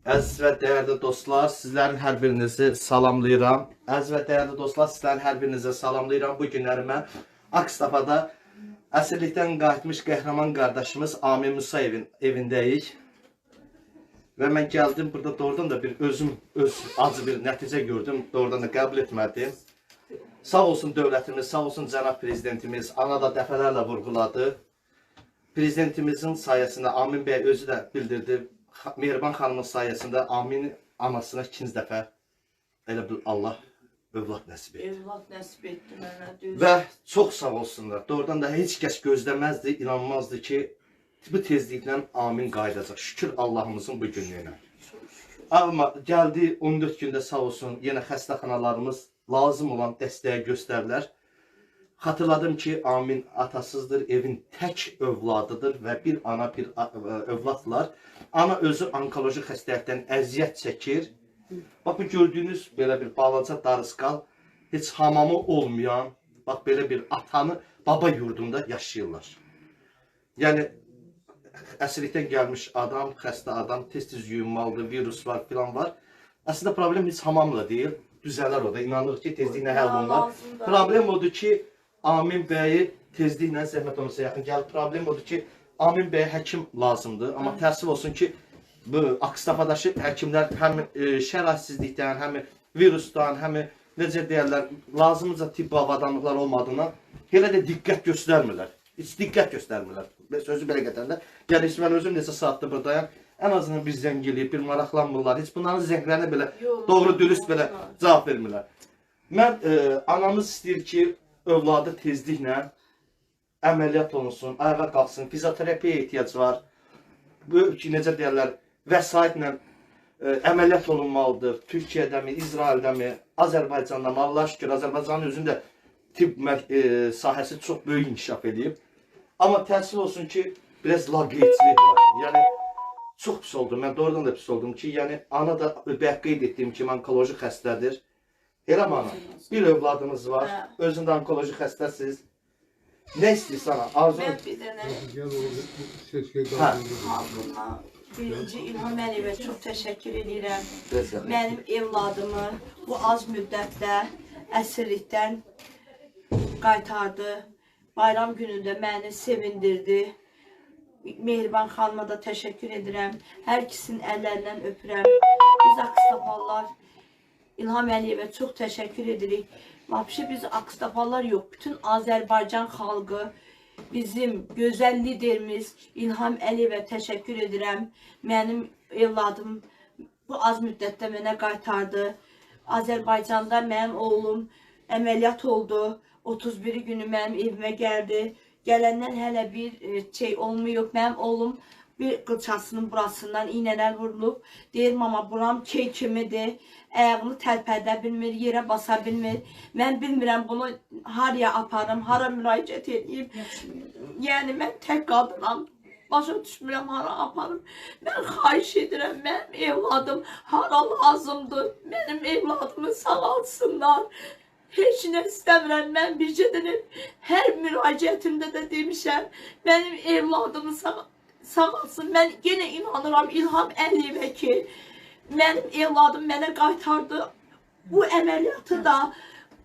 Əziz və dəyərli dostlar, sizlərin hər birinizi salamlayıram. Əziz və dəyərli dostlar, sizlərin hər birinizi salamlayıram. Bu günləri mən Akstafada əsirlikdən qayıtmış qəhrəman qardaşımız Amin Musayevin evindəyik. Və mən gəldim burada doğrudan da bir özüm öz acı bir nəticə gördüm. Doğrudan da qəbul etmədim. Sağ olsun dövlətimiz, sağ olsun cənab prezidentimiz, ana da dəfələrlə vurğuladı. Prezidentimizin sayəsində Amin bəy özü də bildirdi. Mehriban xanımın sayəsində Amin anasına ikinci dəfə elə bir Allah övlad nəsib etdi. Evlat nəsib etdi mənə düz. Və çox sağ olsunlar. Doğrudan da heç kəs gözləməzdi, inanmazdı ki, bu tezliklə Amin qayıdacaq. Şükür Allahımızın bu günlüyünə. Amma gəldi 14 gündə sağ olsun yenə xəstəxanalarımız lazım olan dəstəyi göstərdilər. Xatırladım ki, Amin atasızdır, evin tək övladıdır və bir ana bir ə, övladlar. Ana özü onkoloji xəstəlikdən əziyyət çəkir. Bax bu gördüyünüz belə bir balaca darısqal heç hamamı olmayan, bax belə bir atanı baba yurdunda yaşayırlar. Yəni əsirlikdən gəlmiş adam, xəstə adam, tez-tez yuyunmalıdır, virus var, filan var. Əslində problem heç hamamla deyil. Düzələr o da. İnanırıq ki, tezliklə həll olunar. Problem odur ki, Amin bəyi tezliklə zəhmət yaxın gəlir. Problem odur ki, Amin bəyə həkim lazımdır. Amma təəssüf olsun ki, bu Akstafadakı həkimlər həm e, şəraitsizlikdən, həm virusdan, həm necə deyirlər, lazımca tibbi avadanlıqlar olmadığından elə də diqqət göstərmirlər. Heç diqqət göstərmirlər. Sözü belə yəni heç mən özüm neçə saatdır buradayam. Ən azından bir zəng eləyib, bir maraqlanmırlar. Heç bunların zənglərinə belə Yox, doğru dürüst belə cavab vermirlər. Mən e, anamız istəyir ki, övladı tezliklə əməliyyat olunsun, ayağa qalxsın, fizioterapiya ehtiyac var. Bu necə deyirlər, vəsaitlə e, əməliyyat olunmalıdır. Türkiyədəmi, İsraildəmi, Azərbaycanda Allah şükür Azərbaycanın özündə tibb e, sahəsi çox böyük inkişaf edib. Amma təəssüf olsun ki, biraz laqeydçilik var. Yəni çox pis oldu. Mən doğrudan da pis oldum ki, yəni ana da qeyd etdiyim kimi onkoloji xəstədir. Mi ana? Bir övladımız var. Hə. Özündə onkoloji xəstəsiz. Nə istəyirsən ana? Arzu Mən bir dənə Gel o seçkiyi Ha. xalqıma birinci İlham Əliyevə çox təşəkkür edirəm. Mənim evladımı bu az müddətdə əsirlikdən qaytardı. Bayram günündə məni sevindirdi. Mehriban xanıma da təşəkkür edirəm. Hər ikisinin əllərindən öpürəm. Biz Akstapallar İlham Əliyevə çox təşəkkür edirik. Vəbşi biz Akstapallar yox, bütün Azərbaycan xalqı bizim gözəl liderimiz İlham Əliyevə təşəkkür edirəm. Mənim evladım bu az müddətdə mənə qaytardı. Azərbaycanda mənim oğlum əməliyyat oldu. 31 günü mənim evimə gəldi. Gələndən hələ bir e, şey olmuyor. Mənim oğlum bir qılçasının burasından iynələr vurulub. Deyir mama buram key kimidir. Ayağını tərpədə bilmir, yerə basa bilmir. Mən bilmirəm bunu haraya aparım, hara müraciət edeyim. Yəni mən tək qadınam. Başa düşmürəm hara aparım. Mən xahiş edirəm mənim evladım hara lazımdır. Mənim evladımı sağalsınlar. Heç nə istəmirəm. Mən bircə dənə hər müraciətimdə də demişəm. Mənim evladımı sağ sağalsın. Mən yenə inanıram İlham Əliyevə ki, mənim evladım mənə qaytardı. Bu əməliyyatı da,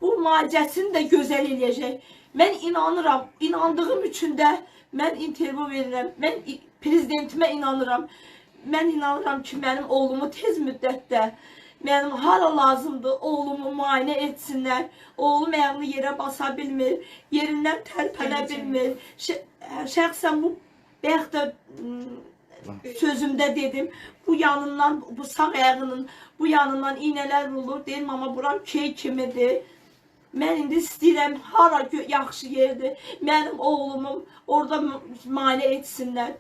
bu müalicəsini də gözəl eləyəcək. Mən inanıram, inandığım üçün də mən intervyu verirəm. Mən prezidentimə inanıram. Mən inanıram ki, mənim oğlumu tez müddətdə mənim hara lazımdır oğlumu müayinə etsinlər. Oğlum ayağını yerə basa bilmir, yerindən tərpənə bilmir. Şə- Şəxsən bu bayaq da ım, sözümdə dedim. Bu yanından, bu sağ ayağının bu yanından iynələr vurulur. Deyim amma buram key kimidir. Mən indi istəyirəm hara yaxşı yerdir. Mənim oğlumu orada müayinə etsinlər.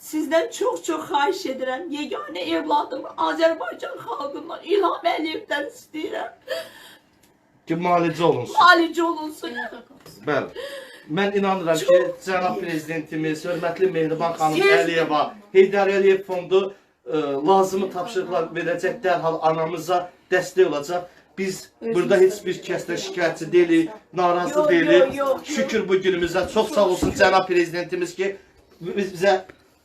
Sizdən çox-çox xahiş edirəm. Yeganə evladımı Azərbaycan xalqından İlham Əliyevdən istəyirəm. Ki, müalicə olunsun. Alicə olunsun. Bəli. Mən inanıram ki, cənab prezidentimiz, hörmətli Mehriban xanım Əliyeva, Heydər Əliyev fondu ə, lazımı tapşırıqlar verəcək, dərhal anamıza dəstək olacaq. Biz burada heç bir kəsdən şikayətçi deyilik, narazı deyilik. Şükür bu günümüzə. Çox sağ olsun cənab prezidentimiz ki, biz bizə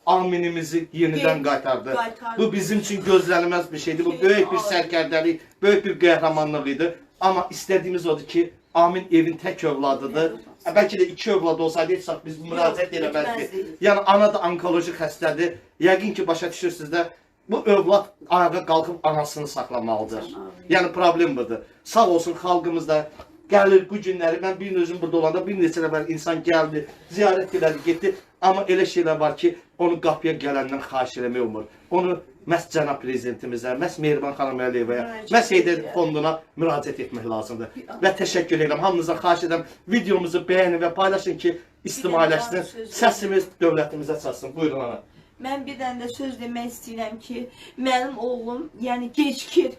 aminimizi yenidən Geri qaytardı. qaytardı. Bu bizim üçün gözlənilməz bir şeydir. Bu böyük bir sərkərdəlik, böyük bir qəhrəmanlıq idi. Amma istədiyimiz odur ki, Amin evin tək övladıdır. Evet. Bəlkə də iki övlad olsaydı heç vaxt biz müraciət eləməzdik. etməzdik. Yəni ana da onkoloji xəstədir. Yəqin ki, başa düşürsüz də bu övlad ayağa qalxıb anasını saxlamalıdır. Yəni problem budur. Sağ olsun xalqımız da gəlir bu günləri mən bir özüm burada olanda bir neçə nəfər insan gəldi, ziyarət elədi, getdi. Amma elə şeylər var ki, onu qapıya gələndən xahiş eləmək olmur. Onu məhz cənab prezidentimizə, məhz Mehriban xanım Əliyevəyə, məhz Heydər fonduna müraciət etmək lazımdır. Və təşəkkür edirəm. Hamınızdan xahiş edirəm videomuzu bəyənin və paylaşın ki, söz Səsimiz dövlətimizə çatsın. Buyurun ana. Mən bir dənə də söz demək istəyirəm ki, mənim oğlum, yəni gecikir.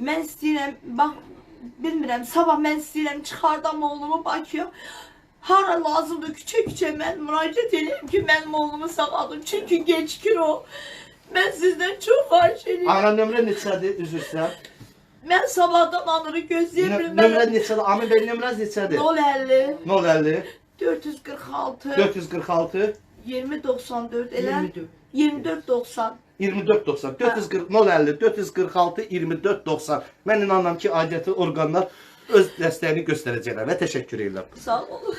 Mən istəyirəm, bax, bilmirəm, sabah mən istəyirəm çıxardam oğlumu Bakıya. Hara lazımdır küçə-küçə mən müraciət edeyim ki, mənim oğlumu sağaldım. Çünki gecikir o. Mən sizdən çox xahiş edirəm. Ana nömrə neçədir? Üzr istəyirəm. Mən sabahdan anırı gözləyirəm. Nömrə neçədir? Amin bəy nömrəniz neçədir? 050 050 446 446 2094 elə 2490 2490 440 050 446 2490 Mən inanıram ki, aidiyyəti orqanlar öz dəstəyini göstərəcəklər və təşəkkür edirəm. Sağ olun.